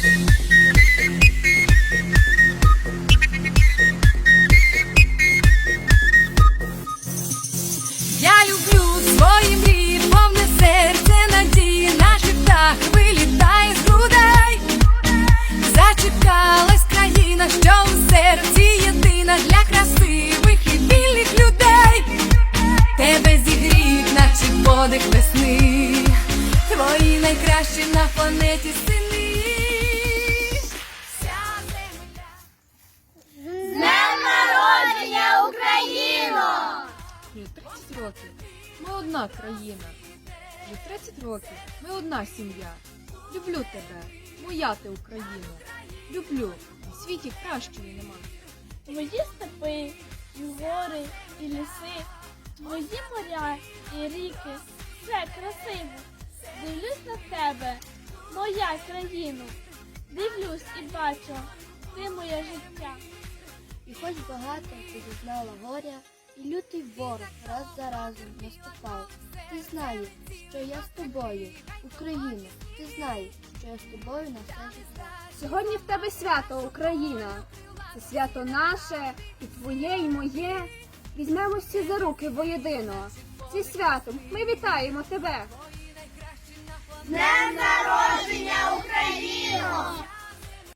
Я люблю свої мрії, повне серце надії, наш птах вилітає з грудей. Зачекалась країна, що у серці єдина для красивих і людей. Тебе зігріють, наче подих весни. Твої найкращі на планеті сини. Років ми одна країна. Вже 30 років ми одна сім'я. Люблю тебе, моя ти Україна. Люблю, на світі кращої нема. Твої степи, і гори, і ліси, твої моря і ріки, все красиво. Дивлюсь на тебе, моя країна. Дивлюсь і бачу, ти моє життя. І хоч багато ти зазнала горя, і лютий ворог раз за разом наступав. Ти знаєш, що я з тобою, Україна, ти знаєш, що я з тобою на все життя. Сьогодні в тебе свято, Україна. Це свято наше, і твоє, і моє. Візьмемо всі за руки воєдино. Зі святом ми вітаємо тебе. Днем народження!